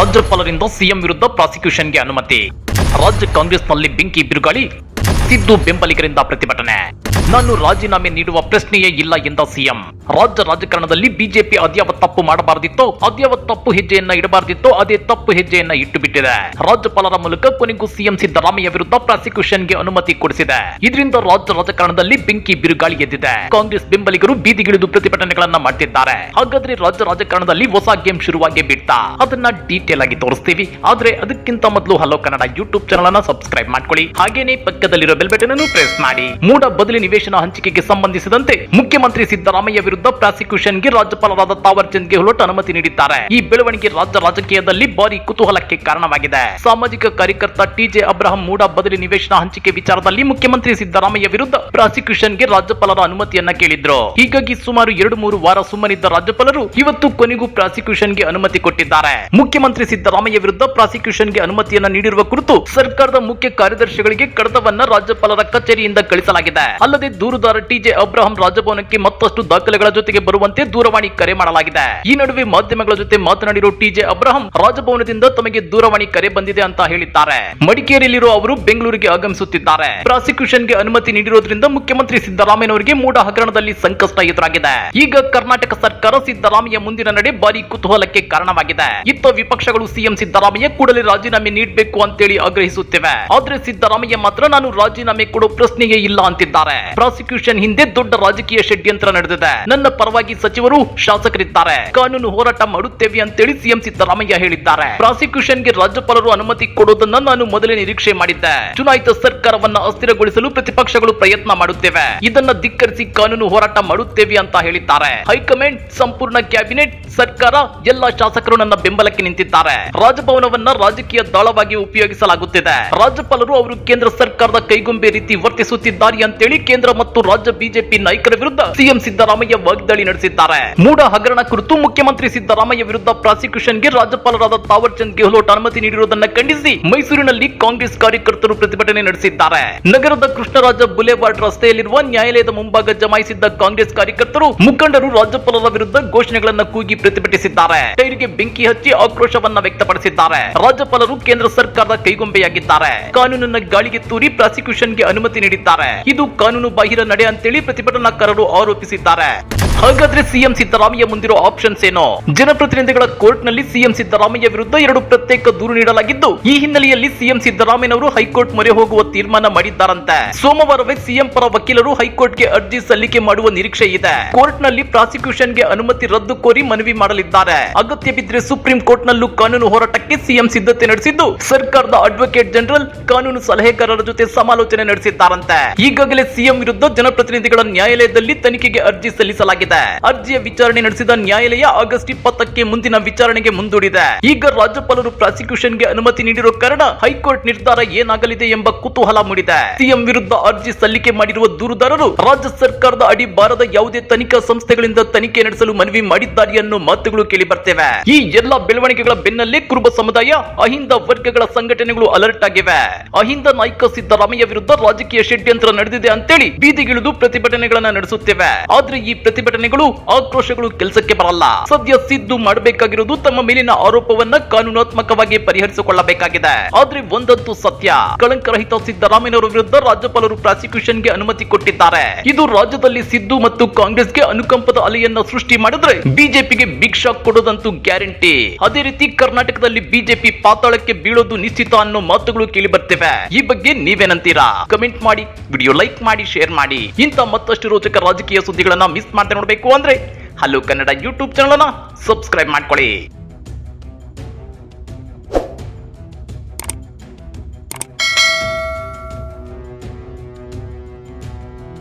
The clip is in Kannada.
ರಾಜ್ಯಪಾಲರಿಂದ ಸಿಎಂ ವಿರುದ್ಧ ಪ್ರಾಸಿಕ್ಯೂಷನ್ಗೆ ಅನುಮತಿ. ರಾಜ್ಯ ಕಾಂಗ್ರೆಸ್ನಲ್ಲಿ ಬೆಂಕಿ ಬಿರುಗಾಳಿ ಸಿದ್ದು ಬೆಂಬಲಿಗರಿಂದ ಪ್ರತಿಭಟನೆ. ನಾನು ರಾಜೀನಾಮೆ ನೀಡುವ ಪ್ರಶ್ನೆಯೇ ಇಲ್ಲ ಎಂದ ಸಿಎಂ. ರಾಜ್ಯ ರಾಜಕಾರಣದಲ್ಲಿ ಬಿಜೆಪಿ ಅದ್ಯಾವ ತಪ್ಪು ಮಾಡಬಾರದಿತ್ತು, ಅದ್ಯಾವ ತಪ್ಪು ಹೆಜ್ಜೆಯನ್ನ ಇಡಬಾರದಿತ್ತೋ, ಅದೇ ತಪ್ಪು ಹೆಜ್ಜೆಯನ್ನ ಇಟ್ಟು ಬಿಟ್ಟಿದೆ ರಾಜ್ಯಪಾಲರ ಮೂಲಕ ಕೊನೆಗೂ ಸಿಎಂ ಸಿದ್ದರಾಮಯ್ಯ ವಿರುದ್ಧ ಪ್ರಾಸಿಕ್ಯೂಷನ್ಗೆ ಅನುಮತಿ ಕೊಡಿಸಿದೆ. ಇದರಿಂದ ರಾಜ್ಯ ರಾಜಕಾರಣದಲ್ಲಿ ಬೆಂಕಿ ಬಿರುಗಾಳಿ ಎದ್ದಿದೆ. ಕಾಂಗ್ರೆಸ್ ಬೆಂಬಲಿಗರು ಬೀದಿಗಿಳಿದು ಪ್ರತಿಭಟನೆಗಳನ್ನ ಮಾಡ್ತಿದ್ದಾರೆ. ಹಾಗಾದ್ರೆ ರಾಜ್ಯ ರಾಜಕಾರಣದಲ್ಲಿ ಹೊಸ ಗೇಮ್ ಶುರುವಾಗಿ ಬಿಡ್ತಾ? ಅದನ್ನ ಡೀಟೇಲ್ ಆಗಿ ತೋರಿಸ್ತೀವಿ. ಆದ್ರೆ ಅದಕ್ಕಿಂತ ಮೊದಲು ಹಲೋ ಕನ್ನಡ ಯೂಟ್ಯೂಬ್ ಚಾನಲ್ ಅನ್ನ ಸಬ್ಸ್ಕ್ರೈಬ್ ಮಾಡ್ಕೊಳ್ಳಿ. ಹಾಗೇನೆ ಪಕ್ಕದಲ್ಲಿರೋ ಬೆಲ್ ಬಟನ್ ಅನ್ನು ಪ್ರೆಸ್ ಮಾಡಿ. ಮೂಡ ಬದಲಿ ನಿವೇಶನ ಹಂಚಿಕೆಗೆ ಸಂಬಂಧಿಸಿದಂತೆ ಮುಖ್ಯಮಂತ್ರಿ ಸಿದ್ದರಾಮಯ್ಯ ವಿರುದ್ಧ ಪ್ರಾಸಿಕ್ಯೂಷನ್ಗೆ ರಾಜ್ಯಪಾಲರಾದ ತಾವರ್ ಚಂದ್ ಗೆಹ್ಲೋಟ್ ಅನುಮತಿ ನೀಡಿದ್ದಾರೆ. ಈ ಬೆಳವಣಿಗೆ ರಾಜ್ಯ ರಾಜಕೀಯದಲ್ಲಿ ಭಾರಿ ಕುತೂಹಲಕ್ಕೆ ಕಾರಣವಾಗಿದೆ. ಸಾಮಾಜಿಕ ಕಾರ್ಯಕರ್ತ ಟಿಜೆ ಅಬ್ರಹಂ ಮೂಡ ಬದಲಿ ನಿವೇಶನ ಹಂಚಿಕೆ ವಿಚಾರದಲ್ಲಿ ಮುಖ್ಯಮಂತ್ರಿ ಸಿದ್ದರಾಮಯ್ಯ ವಿರುದ್ಧ ಪ್ರಾಸಿಕ್ಯೂಷನ್ಗೆ ರಾಜ್ಯಪಾಲರ ಅನುಮತಿಯನ್ನ ಕೇಳಿದ್ರು. ಹೀಗಾಗಿ ಸುಮಾರು ಎರಡು ಮೂರು ವಾರ ಸುಮ್ಮನಿದ್ದ ರಾಜ್ಯಪಾಲರು ಇವತ್ತು ಕೊನೆಗೂ ಪ್ರಾಸಿಕ್ಯೂಷನ್ಗೆ ಅನುಮತಿ ಕೊಟ್ಟಿದ್ದಾರೆ. ಮುಖ್ಯಮಂತ್ರಿ ಸಿದ್ದರಾಮಯ್ಯ ವಿರುದ್ಧ ಪ್ರಾಸಿಕ್ಯೂಷನ್ಗೆ ಅನುಮತಿಯನ್ನ ನೀಡಿರುವ ಕುರಿತು ಸರ್ಕಾರದ ಮುಖ್ಯ ಕಾರ್ಯದರ್ಶಿಗಳಿಗೆ ಕಡತವನ್ನ ರಾಜ್ಯಪಾಲರ ಕಚೇರಿಯಿಂದ ಕಳಿಸಲಾಗಿದೆ. ಅಲ್ಲದೆ ದೂರುದಾರ ಟಿಜೆ ಅಬ್ರಹಂ ರಾಜಭವನಕ್ಕೆ ಮತ್ತಷ್ಟು ದಾಖಲೆಗಳ ಜೊತೆಗೆ ಬರುವಂತೆ ದೂರವಾಣಿ ಕರೆ ಮಾಡಲಾಗಿದೆ. ಈ ನಡುವೆ ಮಾಧ್ಯಮಗಳ ಜೊತೆ ಮಾತನಾಡಿರುವ ಟಿಜೆ ಅಬ್ರಹಂ ರಾಜಭವನದಿಂದ ತಮಗೆ ದೂರವಾಣಿ ಕರೆ ಬಂದಿದೆ ಅಂತ ಹೇಳಿದ್ದಾರೆ. ಮಡಿಕೇರಿಯಲ್ಲಿರುವ ಅವರು ಬೆಂಗಳೂರಿಗೆ ಆಗಮಿಸುತ್ತಿದ್ದಾರೆ. ಪ್ರಾಸಿಕ್ಯೂಷನ್ಗೆ ಅನುಮತಿ ನೀಡಿರುವುದರಿಂದ ಮುಖ್ಯಮಂತ್ರಿ ಸಿದ್ದರಾಮಯ್ಯನವರಿಗೆ ಮೂಡ ಹಗರಣದಲ್ಲಿ ಸಂಕಷ್ಟ ಎದುರಾಗಿದೆ. ಈಗ ಕರ್ನಾಟಕ ಸರ್ಕಾರ ಸಿದ್ದರಾಮಯ್ಯ ಮುಂದಿನ ನಡೆ ಭಾರಿ ಕುತೂಹಲಕ್ಕೆ ಕಾರಣವಾಗಿದೆ. ಇತ್ತ ವಿಪಕ್ಷಗಳು ಸಿಎಂ ಸಿದ್ದರಾಮಯ್ಯ ಕೂಡಲೇ ರಾಜೀನಾಮೆ ನೀಡಬೇಕು ಅಂತೇಳಿ ಆಗ್ರಹಿಸುತ್ತಿವೆ. ಆದ್ರೆ ಸಿದ್ದರಾಮಯ್ಯ ಮಾತ್ರ ನಾನು ರಾಜೀನಾಮೆ ಕೊಡೋ ಪ್ರಶ್ನೆಯೇ ಇಲ್ಲ ಅಂತಿದ್ದಾರೆ. ಪ್ರಾಸಿಕ್ಯೂಷನ್ ಹಿಂದೆ ದೊಡ್ಡ ರಾಜಕೀಯ ಷಡ್ಯಂತ್ರ ನಡೆದಿದೆ. ನನ್ನ ಪರವಾಗಿ ಸಚಿವರು ಶಾಸಕರಿದ್ದಾರೆ. ಕಾನೂನು ಹೋರಾಟ ಮಾಡುತ್ತೇವೆ ಅಂತೇಳಿ ಸಿಎಂ ಸಿದ್ದರಾಮಯ್ಯ ಹೇಳಿದ್ದಾರೆ. ಪ್ರಾಸಿಕ್ಯೂಷನ್ಗೆ ರಾಜ್ಯಪಾಲರು ಅನುಮತಿ ಕೊಡೋದನ್ನ ನಾನು ಮೊದಲೇ ನಿರೀಕ್ಷೆ ಮಾಡಿದ್ದೆ. ಚುನಾಯಿತ ಸರ್ಕಾರವನ್ನ ಅಸ್ಥಿರಗೊಳಿಸಲು ಪ್ರತಿಪಕ್ಷಗಳು ಪ್ರಯತ್ನ ಮಾಡುತ್ತೇವೆ. ಇದನ್ನ ಧಿಕ್ಕರಿಸಿ ಕಾನೂನು ಹೋರಾಟ ಮಾಡುತ್ತೇವೆ ಅಂತ ಹೇಳಿದ್ದಾರೆ. ಹೈಕಮಾಂಡ್ ಸಂಪೂರ್ಣ ಕ್ಯಾಬಿನೆಟ್ ಸರ್ಕಾರ ಎಲ್ಲ ಶಾಸಕರು ನನ್ನ ಬೆಂಬಲಕ್ಕೆ ನಿಂತಿದ್ದಾರೆ. ರಾಜಭವನವನ್ನ ರಾಜಕೀಯ ದಾಳವಾಗಿ ಉಪಯೋಗಿಸಲಾಗುತ್ತಿದೆ. ರಾಜ್ಯಪಾಲರು ಅವರು ಕೇಂದ್ರ ಸರ್ಕಾರದ ಕೈಗೊಂಬೆ ರೀತಿ ವರ್ತಿಸುತ್ತಿದ್ದಾರೆ ಅಂತೇಳಿ ಕೇಂದ್ರ ಮತ್ತು ರಾಜ್ಯ ಬಿಜೆಪಿ ನಾಯಕರ ವಿರುದ್ಧ ಸಿಎಂ ಸಿದ್ದರಾಮಯ್ಯ ವಾಗ್ದಾಳಿ ನಡೆಸಿದ್ದಾರೆ. ಮೂಡ ಹಗರಣ ಕುರಿತು ಮುಖ್ಯಮಂತ್ರಿ ಸಿದ್ದರಾಮಯ್ಯ ವಿರುದ್ಧ ಪ್ರಾಸಿಕ್ಯೂಷನ್ಗೆ ರಾಜ್ಯಪಾಲರಾದ ತಾವರ್ ಚಂದ್ ಗೆಹ್ಲೋಟ್ ಅನುಮತಿ ನೀಡಿರುವುದನ್ನು ಖಂಡಿಸಿ ಮೈಸೂರಿನಲ್ಲಿ ಕಾಂಗ್ರೆಸ್ ಕಾರ್ಯಕರ್ತರು ಪ್ರತಿಭಟನೆ ನಡೆಸಿದ್ದಾರೆ. ನಗರದ ಕೃಷ್ಣರಾಜ ಬುಲೆವಾರ್ಡ್ ರಸ್ತೆಯಲ್ಲಿರುವ ನ್ಯಾಯಾಲಯದ ಮುಂಭಾಗ ಜಮಾಯಿಸಿದ್ದ ಕಾಂಗ್ರೆಸ್ ಕಾರ್ಯಕರ್ತರು ಮುಖಂಡರು ರಾಜ್ಯಪಾಲರ ವಿರುದ್ಧ ಘೋಷಣೆಗಳನ್ನು ಕೂಗಿ ಪ್ರತಿಭಟಿಸಿದ್ದಾರೆ. ಟೈರ್ಗೆ ಬೆಂಕಿ ಹಚ್ಚಿ ಆಕ್ರೋಶವನ್ನ ವ್ಯಕ್ತಪಡಿಸಿದ್ದಾರೆ. ರಾಜ್ಯಪಾಲರು ಕೇಂದ್ರ ಸರ್ಕಾರದ ಕೈಗೊಂಬೆಯಾಗಿದ್ದಾರೆ. ಕಾನೂನನ್ನ ಗಾಳಿಗೆ ತೂರಿ ಪ್ರಾಸಿಕ್ಯೂಷನ್ಗೆ ಅನುಮತಿ ನೀಡಿದ್ದಾರೆ. ಇದು ಕಾನೂನು ಬಾಹಿರ ನಡೆ ಅಂತೇಳಿ ಪ್ರತಿಭಟನಾಕಾರರು ಆರೋಪಿಸಿದ್ದಾರೆ. ಹಾಗಾದ್ರೆ ಸಿಎಂ ಸಿದ್ದರಾಮಯ್ಯ ಮುಂದಿರೋ ಆಪ್ಷನ್ಸ್ ಏನು? ಜನಪ್ರತಿನಿಧಿಗಳ ಕೋರ್ಟ್ನಲ್ಲಿ ಸಿಎಂ ಸಿದ್ದರಾಮಯ್ಯ ವಿರುದ್ಧ ಎರಡು ಪ್ರತ್ಯೇಕ ದೂರು ನೀಡಲಾಗಿದ್ದು, ಈ ಹಿನ್ನೆಲೆಯಲ್ಲಿ ಸಿಎಂ ಸಿದ್ದರಾಮಯ್ಯನವರು ಹೈಕೋರ್ಟ್ ಮೊರೆ ಹೋಗುವ ತೀರ್ಮಾನ ಮಾಡಿದ್ದಾರಂತೆ. ಸೋಮವಾರವೇ ಸಿಎಂ ಪರ ವಕೀಲರು ಹೈಕೋರ್ಟ್ಗೆ ಅರ್ಜಿ ಸಲ್ಲಿಕೆ ಮಾಡುವ ನಿರೀಕ್ಷೆ ಇದೆ. ಕೋರ್ಟ್ನಲ್ಲಿ ಪ್ರಾಸಿಕ್ಯೂಷನ್ಗೆ ಅನುಮತಿ ರದ್ದು ಕೋರಿ ಮನವಿ ಮಾಡಲಿದ್ದಾರೆ. ಅಗತ್ಯ ಬಿದ್ದರೆ ಸುಪ್ರೀಂ ಕೋರ್ಟ್ ನಲ್ಲೂ ಕಾನೂನು ಹೋರಾಟಕ್ಕೆ ಸಿಎಂ ಸಿದ್ಧತೆ ನಡೆಸಿದ್ದು, ಸರ್ಕಾರದ ಅಡ್ವೊಕೇಟ್ ಜನರಲ್ ಕಾನೂನು ಸಲಹೆಗಾರರ ಜೊತೆ ಸಮಾಲೋಚನೆ ನಡೆಸಿದ್ದಾರಂತೆ. ಈಗಾಗಲೇ ಸಿಎಂ ವಿರುದ್ಧ ಜನಪ್ರತಿನಿಧಿಗಳ ನ್ಯಾಯಾಲಯದಲ್ಲಿ ತನಿಖೆಗೆ ಅರ್ಜಿ ಸಲ್ಲಿಸಲಾಗಿದೆ. ಅರ್ಜಿಯ ವಿಚಾರಣೆ ನಡೆಸಿದ ನ್ಯಾಯಾಲಯ ಆಗಸ್ಟ್ ಇಪ್ಪತ್ತಕ್ಕೆ ಮುಂದಿನ ವಿಚಾರಣೆಗೆ ಮುಂದೂಡಿದೆ. ಈಗ ರಾಜ್ಯಪಾಲರು ಪ್ರಾಸಿಕ್ಯೂಷನ್ಗೆ ಅನುಮತಿ ನೀಡಿರೋ ಕಾರಣ ಹೈಕೋರ್ಟ್ ನಿರ್ಧಾರ ಏನಾಗಲಿದೆ ಎಂಬ ಕುತೂಹಲ ಮೂಡಿದೆ. ಸಿಎಂ ವಿರುದ್ಧ ಅರ್ಜಿ ಸಲ್ಲಿಕೆ ಮಾಡಿರುವ ದೂರುದಾರರು ರಾಜ್ಯ ಸರ್ಕಾರದ ಅಡಿ ಬಾರದ ಯಾವುದೇ ತನಿಖಾ ಸಂಸ್ಥೆಗಳಿಂದ ತನಿಖೆ ನಡೆಸಲು ಮನವಿ ಮಾಡಿದ್ದಾರೆ ಅನ್ನೋ ಮಾತುಗಳು ಕೇಳಿ ಬರ್ತೇವೆ ಈ ಎಲ್ಲಾ ಬೆಳವಣಿಗೆಗಳ ಬೆನ್ನಲ್ಲೇ ಕುರುಬ ಸಮುದಾಯ, ಅಹಿಂದ ವರ್ಗಗಳ ಸಂಘಟನೆಗಳು ಅಲರ್ಟ್ ಆಗಿವೆ. ಅಹಿಂದ ನಾಯಕ ಸಿದ್ದರಾಮಯ್ಯ ವಿರುದ್ಧ ರಾಜಕೀಯ ಷಡ್ಯಂತ್ರ ನಡೆದಿದೆ ಅಂತೇಳಿ ಬೀದಿಗಿಳಿದು ಪ್ರತಿಭಟನೆಗಳನ್ನ ನಡೆಸುತ್ತೇವೆ. ಆದ್ರೆ ಈ ಪ್ರತಿಭಟನೆಗಳು ಆಕ್ರೋಶಗಳು ಕೆಲಸಕ್ಕೆ ಬರಲ್ಲ. ಸದ್ಯ ಸಿದ್ದು ಮಾಡಬೇಕಾಗಿರುವುದು ತಮ್ಮ ಮೇಲಿನ ಆರೋಪವನ್ನ ಕಾನೂನಾತ್ಮಕವಾಗಿ ಪರಿಹರಿಸಿಕೊಳ್ಳಬೇಕಾಗಿದೆ. ಆದ್ರೆ ಒಂದಂತೂ ಸತ್ಯ. ಕಳಂಕರಹಿತ ಸಿದ್ದರಾಮಯ್ಯನವರ ವಿರುದ್ಧ ರಾಜ್ಯಪಾಲರು ಪ್ರಾಸಿಕ್ಯೂಷನ್ಗೆ ಅನುಮತಿ ಕೊಟ್ಟಿದ್ದಾರೆ. ಇದು ರಾಜ್ಯದಲ್ಲಿ ಸಿದ್ದು ಮತ್ತು ಕಾಂಗ್ರೆಸ್ಗೆ ಅನುಕಂಪದ ಅಲೆಯನ್ನ ಸೃಷ್ಟಿ ಮಾಡಿದ್ರೆ ಬಿಜೆಪಿಗೆ ಶಾಕ್ ಕೊಡೋದಂತೂ ಗ್ಯಾರಂಟಿ. ಅದೇ ರೀತಿ ಕರ್ನಾಟಕದಲ್ಲಿ ಬಿಜೆಪಿ ಪಾತಾಳಕ್ಕೆ ಬೀಳೋದು ನಿಶ್ಚಿತ ಅನ್ನೋ ಮಾತುಗಳು ಕೇಳಿ ಬರ್ತೇವೆ ಈ ಬಗ್ಗೆ ನೀವೇನಂತೀರಾ? ಕಮೆಂಟ್ ಮಾಡಿ, ವಿಡಿಯೋ ಲೈಕ್ ಮಾಡಿ, ಶೇರ್ ಮಾಡಿ. ಇಂತ ಮತ್ತಷ್ಟು ರೋಚಕ ರಾಜಕೀಯ ಸುದ್ದಿಗಳನ್ನ ಮಿಸ್ ಮಾಡದೆ ನೋಡಬೇಕು ಅಂದ್ರೆ ಹಲೋ ಕನ್ನಡ ಯೂಟ್ಯೂಬ್ ಚಾನಲ್ ಅನ್ನ ಸಬ್ಸ್ಕ್ರೈಬ್ ಮಾಡ್ಕೊಳ್ಳಿ.